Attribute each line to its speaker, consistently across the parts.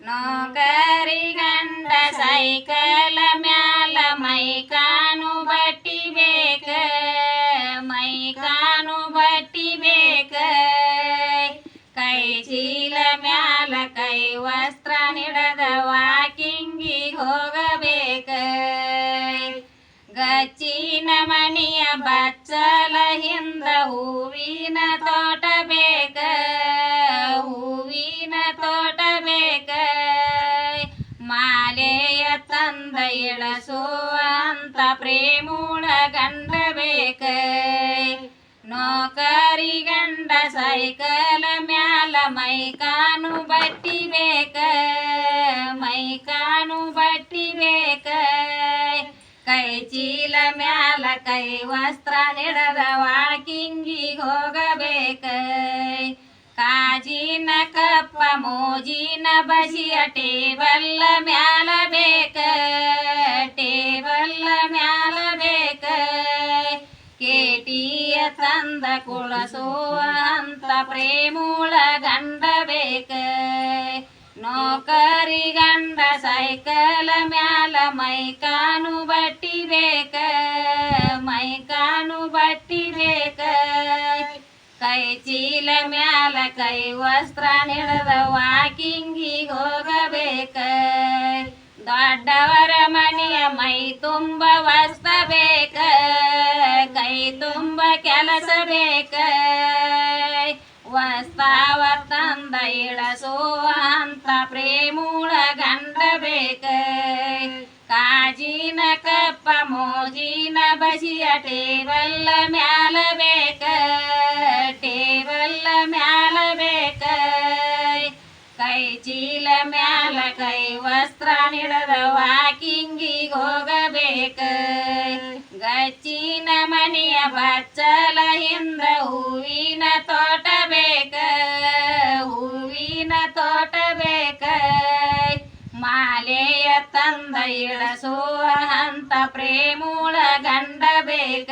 Speaker 1: ನೌಕರಿ ಗಂಡ ಸೈಕಲ್ ಮ್ಯಾಲ ಮೈ ಕಾನು ಬಟ್ಟಿ ಬೇಕ ಮೈ ಕಾನು ಬಟ್ಟಿ ಬೇಕ. ಕೈ ಚೀಲ ಮ್ಯಾಲ ಕೈ ವಸ್ತ್ರ ನಿಡದ ವಾಕಿಂಗಿಗೆ ಹೋಗಬೇಕ. ಗಚ್ಚಿನ ಮಣಿಯ ಬಚ್ಚಲ ಹಿಂದ ಹೂವಿನ ತೋಟ ತಂದ ಎಳಸುವ ಅಂತ ಪ್ರೇಮೂಳ ಗಂಡ ಬೇಕ ನೌಕರಿ ಗಂಡ ಸೈಕಲ್ ಮ್ಯಾಲ ಮೈ ಕಾನು ಬಟ್ಟಿ ಬೇಕ ಮೈ ಕಾನು ಬಟ್ಟಿ ಬೇಕ ಕೈ ಚೀಲ ಮ್ಯಾಲ ಕೈ ವಸ್ತ್ರ ನಿಡದ ವಾಕಿಂಗಿಗೆ ಹೋಗಬೇಕ ಕಾಜಿನ ಕಪ್ಪ ಮೋಜಿನ ಬಸಿಯ ಟೇಬಲ್ ಮ್ಯಾಲ ಬೇಕ ಕೇಟಿಯ ತಂದ ಕುಳಸುವ ಅಂತ ಪ್ರೇಮೂಳ ಗಂಡ ಬೇಕ. ನೌಕರಿ ಗಂಡ ಸೈಕಲ್ ಮ್ಯಾಲ ಮೈ ಕಾನು ಬಟ್ಟಿ ಬೇಕ. ಮೈ ಕಾನು ಬಟ್ಟಿ ಬೇಕ. ಕೈ ಚೀಲ ಮ್ಯಾಲ ಕೈ ವಸ್ತ್ರ ನಿಡದ ವಾಕಿಂಗಿಗೆ ಹೋಗಬೇಕ. ದೊಡ್ಡವರ ಮನೆಯ ಮೈ ತುಂಬ ವಸ್ತ್ರ ಬೇಕ. ತುಂಬ ಕೆಲಸ ಬೇಕ. ವಸ್ತಾವ ತಂದ ಇಳಸುವ ಅಂತ ಪ್ರೇಮೂಳ ಗಂಡ ಬೇಕ. ಕಾಜಿನ ಕಪ್ಪ, ಮೋಜಿನ ಬಸಿಯ ಟೇಬಲ್ ಮ್ಯಾಲ ಬೇಕ. ಟೇಬಲ್ ಮ್ಯಾಲ ಬೇಕ. ಕೈ ಚೀಲ ಮ್ಯಾಲ, ಕೈ ವಸ್ತ್ರ ನಿಡದ ವಾಕಿಂಗಿಗೆ ಹೋಗಬೇಕ. ಗಚ್ಚಿನ ಮನೆಯ ಬಚ್ಚಲ ಹಿಂದ ಹೂವಿನ ತೋಟ ಬೇಕ ಹೂವಿನ ತೋಟ ಬೇಕ ಮಾಲೆಯ ತಂದ ಇಳಸುವ ಅಂತ ಪ್ರೇಮೂಳ ಗಂಡ ಬೇಕ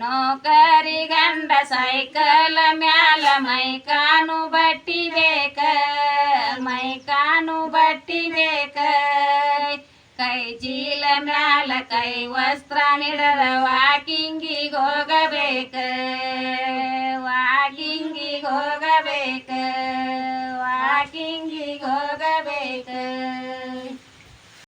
Speaker 1: ನೌಕರಿ ಗಂಡ ಸೈಕಲ್ ಮ್ಯಾಲ ಮೈ ಕಾನು ಬಟ್ಟಿ ಬೇಕ ಮೈ ಕಾನು ಬಟ್ಟಿ ಬೇಕ ಕೈ ಚೀಲ ಮ್ಯಾಲ ಕೈ ವಸ್ತ್ರ ನಿಡದ ವಾಕಿಂಗಿಗೆ ಹೋಗಬೇಕ. ವಾಕಿಂಗಿಗೆ ಹೋಗಬೇಕ. ವಾಕಿಂಗಿಗೆ